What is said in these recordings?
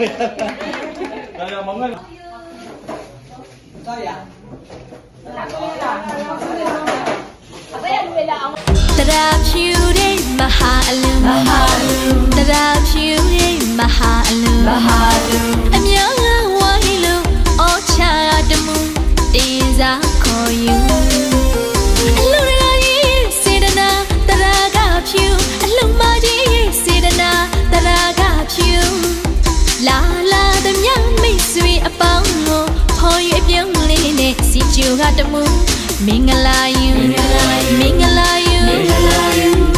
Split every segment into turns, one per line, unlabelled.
Kaya mga
တရာဖြူတဲ့မဟာအလူမဟာလူ မင်္ဂလာယူမင်္ဂလာယူ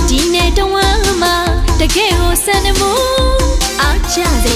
ဒီနေ့တဝမ်းမှာတကယ်ကိုစံနမှုအားကြစ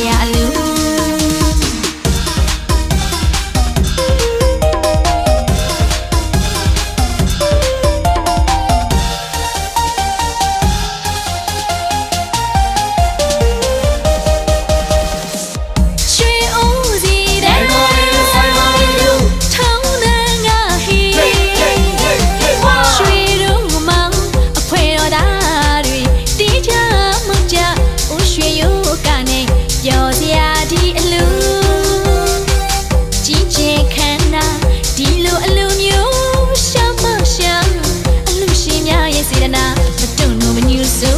များရဲ့စေတနာမတုံ့လို့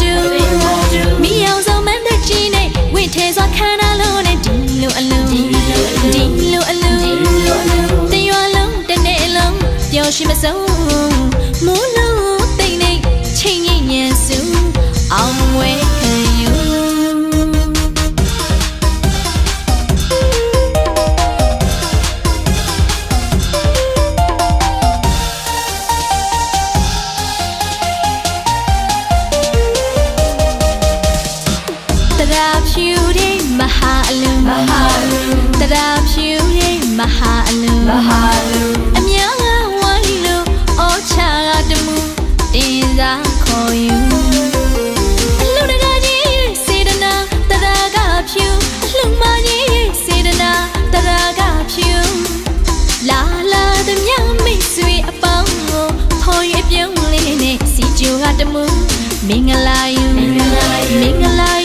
တူမိအောင်ဆုံးမန်းတဲ့ကြီးနဲ့ဝင့်ထဲစွာခန္ဓာလုံးနဲ့ဒီလိုအလုံးဒီလိုအလုံးတရွာလုံးတစ်နေ့လုံးပျော်ရွှင်မဆုံး တရာဖြူတဲ့မဟာအလူမဟာလူအများကဝိုင်းလို့အော်ချာကတမှုတင်စားခေါ်ယူအလူတကာကြီးစေတနာတရာကဖြူအလူမကြီးစေတနာတရာကဖြူလာလာသမျှမိတ်ဆွေအပေါင်းကိုခေါ်ရွေပြုံးလေးနဲ့စီကျူကတမှုမင်္ဂလာယူမင်္ဂလာ